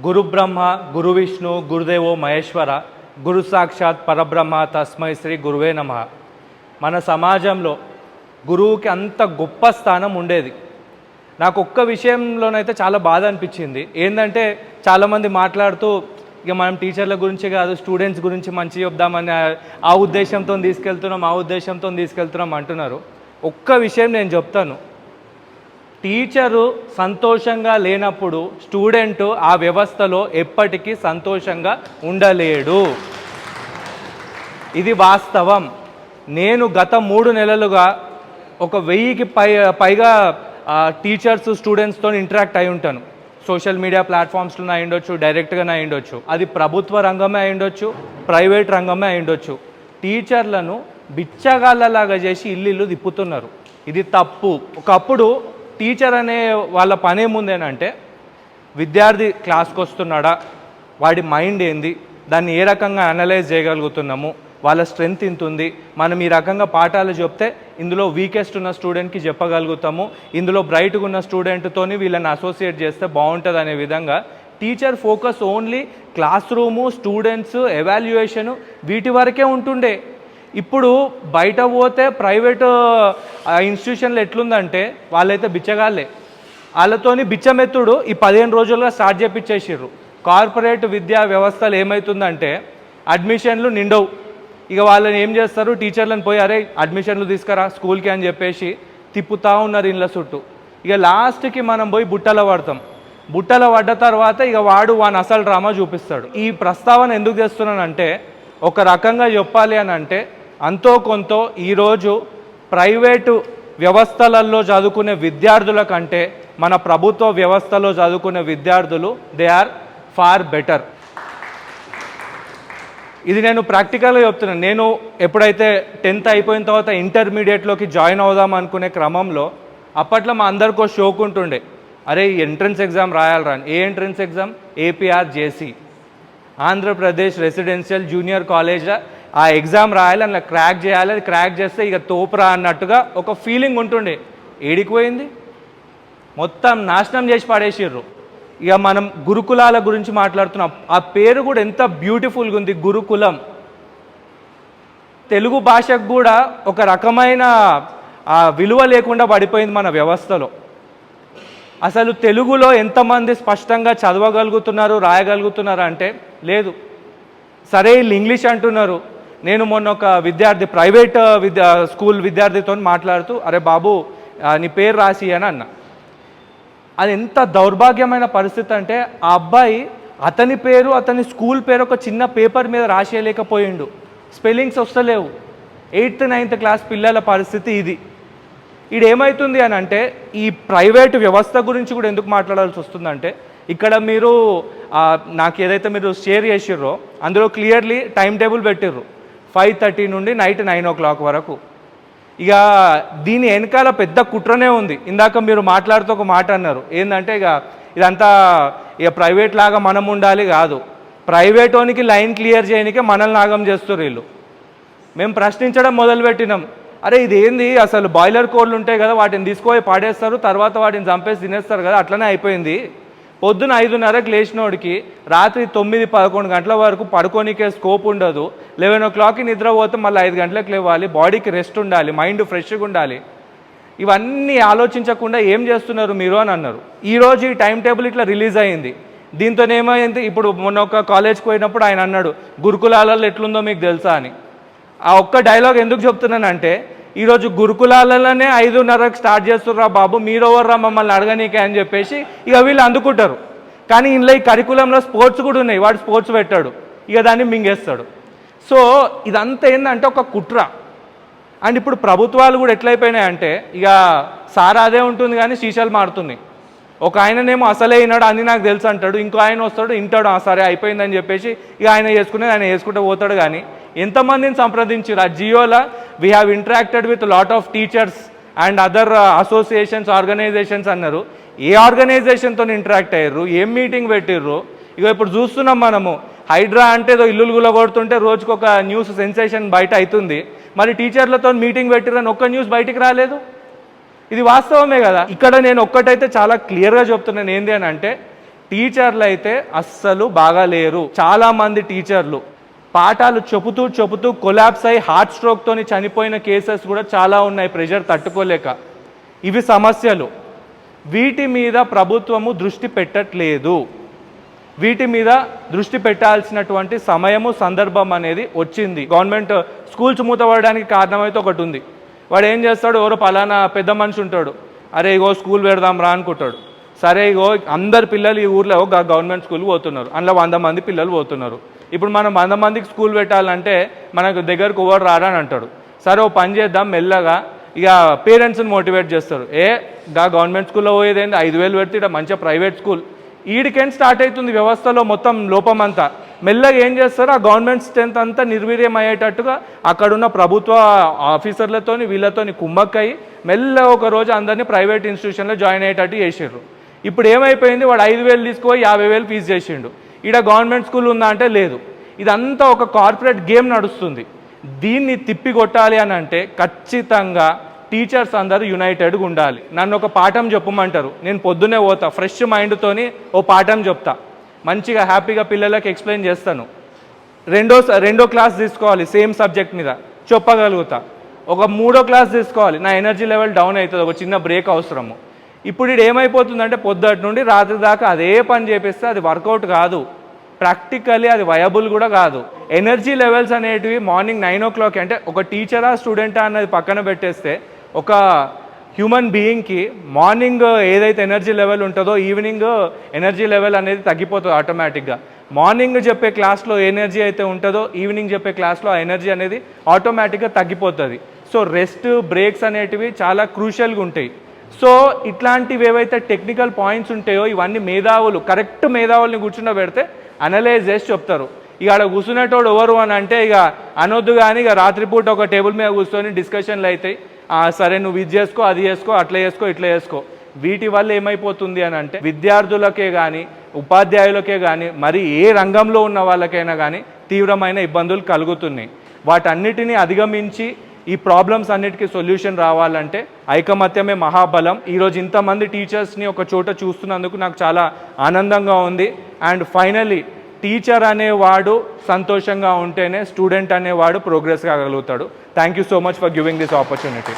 గురు బ్రహ్మ గురు విష్ణు గురుదేవో మహేశ్వర గురు సాక్షాత్ పరబ్రహ్మ తస్మై శ్రీ గురువే నమ. మన సమాజంలో గురువుకి అంత గొప్ప స్థానం ఉండేది. నాకు ఒక్క విషయంలోనైతే చాలా బాధ అనిపించింది. ఏంటంటే చాలామంది మాట్లాడుతూ ఇక మనం టీచర్ల గురించి కాదు స్టూడెంట్స్ గురించి మంచి చెప్దామని ఆ- ఆ ఉద్దేశంతో తీసుకెళ్తున్నాం ఆ ఉద్దేశంతో తీసుకెళ్తున్నాం అంటున్నారు. ఒక్క విషయం నేను చెప్తాను. టీచరు సంతోషంగా లేనప్పుడు స్టూడెంట్ ఆ వ్యవస్థలో ఎప్పటికీ సంతోషంగా ఉండలేడు. ఇది వాస్తవం. నేను గత మూడు నెలలుగా ఒక వెయ్యికి పై పైగా టీచర్స్ స్టూడెంట్స్తో ఇంటరాక్ట్ అయి ఉంటాను. సోషల్ మీడియా ప్లాట్ఫామ్స్లో అయి ఉండొచ్చు డైరెక్ట్గా అయి ఉండొచ్చు. అది ప్రభుత్వ రంగమే అయి ఉండొచ్చు ప్రైవేట్ రంగమే అయి ఉండొచ్చు. టీచర్లను బిచ్చగాళ్ళలాగా చేసి ఇల్లు ఇల్లు తిప్పుతున్నారు. ఇది తప్పు. ఒకప్పుడు టీచర్ అనే వాళ్ళ పని ఏముందేనంటే విద్యార్థి క్లాస్కి వస్తున్నాడా వాడి మైండ్ ఏంది దాన్ని ఏ రకంగా అనలైజ్ చేయగలుగుతున్నాము వాళ్ళ స్ట్రెంగ్త్ ఇంత ఉంది మనం ఈ రకంగా పాఠాలు చెప్తే ఇందులో వీకెస్ట్ ఉన్న స్టూడెంట్కి చెప్పగలుగుతాము ఇందులో బ్రైట్గా ఉన్న స్టూడెంట్తోని వీళ్ళని అసోసియేట్ చేస్తే బాగుంటుంది అనే విధంగా teacher focus only class room students evaluation వీటి వరకే ఉంటుండే. ఇప్పుడు బయట పోతే ప్రైవేట్ ఇన్స్టిట్యూషన్లు ఎట్లుందంటే వాళ్ళైతే బిచ్చగాళ్ళే. వాళ్ళతోని బిచ్చమెత్తుడు ఈ పదిహేను రోజులుగా స్టార్ట్ చేపించేసిర్రు కార్పొరేట్ విద్యా వ్యవస్థలు ఏమవుతుందంటే అడ్మిషన్లు నిండవు. ఇక వాళ్ళని ఏం చేస్తారు? టీచర్లను పోయి అరే అడ్మిషన్లు తీసుకురా స్కూల్కి అని చెప్పేసి తిప్పుతా ఉన్నారు ఇండ్ల చుట్టూ. ఇక లాస్ట్కి మనం పోయి బుట్టలో పడతాం. బుట్టలో పడ్డ తర్వాత ఇక వాడు వాని అసలు డ్రామా చూపిస్తాడు. ఈ ప్రస్తావన ఎందుకు చేస్తున్నానంటే ఒక రకంగా చెప్పాలి అని అంటే అంతో కొంత ఈరోజు ప్రైవేటు వ్యవస్థలలో చదువుకునే విద్యార్థుల కంటే మన ప్రభుత్వ వ్యవస్థలో చదువుకునే విద్యార్థులు దే ఆర్ ఫార్ బెటర్ ఇది నేను ప్రాక్టికల్గా చెప్తున్నాను నేను ఎప్పుడైతే టెన్త్ అయిపోయిన తర్వాత ఇంటర్మీడియట్లోకి జాయిన్ అవుదాం అనుకునే క్రమంలో అప్పట్లో మా అందరికో షోక్ ఉంటుండే. అరే ఎంట్రన్స్ ఎగ్జామ్ రాయాలరా ఏ entrance exam APR JC Andhra Pradesh residential junior college ఆ ఎగ్జామ్ రాయాలి అందులో క్రాక్ చేయాలి అది క్రాక్ చేస్తే ఇక తోపురా అన్నట్టుగా ఒక ఫీలింగ్ ఉంటుండే. ఏడికి పోయింది మొత్తం నాశనం చేసి పడేసిర్రు. ఇక మనం గురుకులాల గురించి మాట్లాడుతున్నాం. ఆ పేరు కూడా ఎంత బ్యూటిఫుల్గా ఉంది గురుకులం. తెలుగు భాషకు కూడా ఒక రకమైన ఆ, విలువ లేకుండా పడిపోయింది మన వ్యవస్థలో. అసలు తెలుగులో ఎంతమంది స్పష్టంగా చదవగలుగుతున్నారు రాయగలుగుతున్నారు అంటే లేదు. సరే వీళ్ళు ఇంగ్లీష్ అంటున్నారు. నేను మొన్న ఒక విద్యార్థి ప్రైవేట్ విద్యా స్కూల్ విద్యార్థితో మాట్లాడుతూ అరే బాబు నీ పేరు రాసి అని అన్న. అది ఎంత దౌర్భాగ్యమైన పరిస్థితి అంటే ఆ అబ్బాయి అతని పేరు అతని స్కూల్ పేరు ఒక చిన్న పేపర్ మీద రాసేయలేకపోయిండు. స్పెల్లింగ్స్ వస్తలేవు. ఎయిత్ నైన్త్ క్లాస్ పిల్లల పరిస్థితి ఇది. ఇది ఏమవుతుంది అని అంటే ఈ ప్రైవేట్ వ్యవస్థ గురించి కూడా ఎందుకు మాట్లాడాల్సి వస్తుందంటే ఇక్కడ మీరు నాకు ఏదైతే మీరు షేర్ చేసిర్రో అందులో క్లియర్లీ టైం టేబుల్ పెట్టిర్రు. ఫైవ్ థర్టీ నుండి నైట్ నైన్ ఓ క్లాక్ వరకు. ఇక దీని వెనకాల పెద్ద కుట్రనే ఉంది. ఇందాక మీరు మాట్లాడుతూ ఒక మాట అన్నారు. ఏంటంటే ఇక ఇదంతా ఇక ప్రైవేట్ లాగా మనం ఉండాలి కాదు. ప్రైవేట్ ఓనికి లైన్ క్లియర్ చేయడానికే మనల్ని నాగం చేస్తారు వీళ్ళు. మేము ప్రశ్నించడం మొదలుపెట్టినాం. అరే ఇది ఏంది అసలు బాయిలర్ కోళ్ళు ఉంటాయి కదా వాటిని తీసుకుపోయి పాడేస్తారు తర్వాత వాటిని చంపేసి తినేస్తారు కదా అట్లనే అయిపోయింది. పొద్దున ఐదున్నరకు లేచినోడికి రాత్రి తొమ్మిది పదకొండు గంటల వరకు పడుకోనికే స్కోప్ ఉండదు. లెవెన్ ఓ క్లాక్కి నిద్రపోతే మళ్ళీ ఐదు గంటలకు లేవాలి. బాడీకి రెస్ట్ ఉండాలి. మైండ్ ఫ్రెష్గా ఉండాలి. ఇవన్నీ ఆలోచించకుండా ఏం చేస్తున్నారు మీరు అని అన్నారు. ఈరోజు ఈ టైం టేబుల్ ఇట్లా రిలీజ్ అయింది. దీంతో ఏమైంది? ఇప్పుడు మొన్న ఒక కాలేజ్కి పోయినప్పుడు ఆయన అన్నాడు గురుకులాలలో ఎట్లుందో మీకు తెలుసా అని. ఆ ఒక్క డైలాగ్ ఎందుకు చెప్తున్నానంటే ఈరోజు గురుకులాలలోనే ఐదున్నరకు స్టార్ట్ చేస్తుర్రా బాబు మీరెవర్రా మమ్మల్ని అడగనీకే అని చెప్పేసి ఇక వీళ్ళు అందుకుంటారు. కానీ ఇందులో ఈ కరికులంలో స్పోర్ట్స్ కూడా ఉన్నాయి వాడు స్పోర్ట్స్ పెట్టాడు ఇక దాన్ని మింగేస్తాడు. సో ఇదంతా ఏంటంటే ఒక కుట్ర. అండ్ ఇప్పుడు ప్రభుత్వాలు కూడా ఎట్లయిపోయినాయంటే ఇక సారా అదే ఉంటుంది కానీ శీషాలు మారుతున్నాయి ఒక ఆయననేమో అసలే అయినాడు అని నాకు తెలుసు అంటాడు ఇంకో ఆయన వస్తాడు వింటాడు "ఆ, సరే అయిపోయిందని చెప్పేసి ఇక ఆయన చేసుకునేది ఆయన వేసుకుంటూ పోతాడు కానీ ఎంతమందిని సంప్రదించారు ఆ జియోలో we have interacted with lot of teachers and other associations organisations అన్నారు. ఏ ఆర్గనైజేషన్తో ఇంటరాక్ట్ అయ్యారు? ఏం మీటింగ్ పెట్టిర్రు? ఇక ఇప్పుడు చూస్తున్నాం మనము. హైడ్రా అంటే ఏదో ఇల్లులు గులగొడుతుంటే రోజుకొక ఒక న్యూస్ సెన్సేషన్ బయట అవుతుంది మరి టీచర్లతో మీటింగ్ పెట్టిరని ఒక్క న్యూస్ బయటికి రాలేదు? ఇది వాస్తవమే కదా. ఇక్కడ నేను ఒక్కటైతే చాలా క్లియర్గా చెప్తున్నాను. ఏంది అని అంటే టీచర్లు అయితే అస్సలు బాగా లేరు చాలామంది టీచర్లు పాఠాలు చెబుతూ చెబుతూ కొలాప్స్ అయి హార్ట్ స్ట్రోక్తోని చనిపోయిన కేసెస్ కూడా చాలా ఉన్నాయి. ప్రెషర్ తట్టుకోలేక. ఇవి సమస్యలు. వీటి మీద ప్రభుత్వము దృష్టి పెట్టట్లేదు. వీటి మీద దృష్టి పెట్టాల్సినటువంటి సమయము సందర్భం అనేది వచ్చింది. గవర్నమెంట్ స్కూల్స్ మూతపడడానికి కారణమైతే ఒకటి ఉంది. వాడు ఏం చేస్తాడు? ఎవరో పలానా పెద్ద మనిషి ఉంటాడు. అరే ఇగో స్కూల్ పెడదాం రా అనుకుంటాడు. సరే ఇగో అందరు పిల్లలు ఈ ఊర్లో ఒక గవర్నమెంట్ స్కూల్ పోతున్నారు. అందులో వంద మంది పిల్లలు పోతున్నారు. ఇప్పుడు మనం వంద మందికి స్కూల్ పెట్టాలంటే మనకు దగ్గరకు ఎవరు రారని అంటాడు. సరే ఓ పని చేద్దాం మెల్లగా. ఇక పేరెంట్స్ని మోటివేట్ చేస్తారు. ఏ దా గవర్నమెంట్ స్కూల్లో పోయేదేంటి ఐదు వేలు పెడితే ఇక్కడ మంచిగా ప్రైవేట్ స్కూల్. ఈడికేం స్టార్ట్ అవుతుంది వ్యవస్థలో మొత్తం లోపం అంతా. మెల్లగా ఏం చేస్తారు? ఆ గవర్నమెంట్ స్ట్రెంత్ అంతా నిర్వీర్యం అయ్యేటట్టుగా అక్కడున్న ప్రభుత్వ ఆఫీసర్లతోని వీళ్ళతోని కుమ్మక్కయి మెల్లగా ఒక రోజు అందరినీ ప్రైవేట్ ఇన్స్టిట్యూషన్లో జాయిన్ అయ్యేటట్టు చేసారు ఇప్పుడు ఏమైపోయింది? వాడు ఐదు వేలు తీసుకుపోయి యాభై వేలు ఫీజు చేసిండు. ఈడ గవర్నమెంట్ స్కూల్ ఉందా అంటే లేదు. ఇదంతా ఒక కార్పొరేట్ గేమ్ నడుస్తుంది. దీన్ని తిప్పి కొట్టాలి అని అంటే ఖచ్చితంగా టీచర్స్ అందరూ యునైటెడ్గా ఉండాలి. నన్ను ఒక పాఠం చెప్పమంటారు. నేను పొద్దునే పోతా ఫ్రెష్ మైండ్తోని ఓ పాఠం చెప్తా. మంచిగా హ్యాపీగా పిల్లలకి ఎక్స్ప్లెయిన్ చేస్తాను. రెండో స- రెండో క్లాస్ తీసుకోవాలి సేమ్ సబ్జెక్ట్ మీద. చెప్పగలుగుతా. ఒక మూడో క్లాస్ తీసుకోవాలి. నా ఎనర్జీ లెవెల్ డౌన్ అవుతుంది. ఒక చిన్న బ్రేక్ అవసరము. ఇప్పుడు ఇది ఏమైపోతుందంటే పొద్దుటి నుండి రాత్రి దాకా అదే పని చేపిస్తే అది వర్కౌట్ కాదు. ప్రాక్టికలీ అది వయబుల్ కూడా కాదు. ఎనర్జీ లెవెల్స్ అనేటివి మార్నింగ్ నైన్ ఓ క్లాక్ అంటే ఒక టీచరా స్టూడెంటా అన్నది పక్కన పెట్టేస్తే ఒక హ్యూమన్ బీయింగ్కి మార్నింగ్ ఏదైతే ఎనర్జీ లెవెల్ ఉంటుందో ఈవినింగ్ ఎనర్జీ లెవెల్ అనేది తగ్గిపోతుంది ఆటోమేటిక్గా. మార్నింగ్ చెప్పే క్లాస్లో ఎనర్జీ అయితే ఉంటుందో ఈవినింగ్ చెప్పే క్లాస్లో ఆ ఎనర్జీ అనేది ఆటోమేటిక్గా తగ్గిపోతుంది. సో రెస్ట్ బ్రేక్స్ అనేటివి చాలా క్రూషియల్గా ఉంటాయి. సో ఇట్లాంటివి ఏవైతే టెక్నికల్ పాయింట్స్ ఉంటాయో ఇవన్నీ మేధావులు కరెక్ట్ మేధావుల్ని కూర్చుండ పెడితే అనలైజ్ చేసి చెప్తారు. ఇక ఆడ కూర్చునేటోడు ఎవరు అని అంటే ఇక అనొద్దు కానీ ఇక రాత్రిపూట ఒక టేబుల్ మీద కూర్చొని డిస్కషన్లు అవుతాయి సరే నువ్వు ఇది చేసుకో అది చేసుకో అట్లా చేసుకో ఇట్లా చేసుకో. వీటి వల్ల ఏమైపోతుంది అని అంటే విద్యార్థులకే కానీ ఉపాధ్యాయులకే కానీ మరి ఏ రంగంలో ఉన్న వాళ్ళకైనా కానీ తీవ్రమైన ఇబ్బందులు కలుగుతున్నాయి. వాటన్నిటిని అధిగమించి ఈ ప్రాబ్లమ్స్ అన్నిటికీ సొల్యూషన్ రావాలంటే ఐకమత్యమే మహాబలం. ఈరోజు ఇంతమంది టీచర్స్ని ఒక చోట చూస్తున్నందుకు నాకు చాలా ఆనందంగా ఉంది. అండ్ ఫైనలీ టీచర్ అనేవాడు సంతోషంగా ఉంటేనే స్టూడెంట్ అనేవాడు progress కాగలుగుతాడు. Thank you so much for giving this opportunity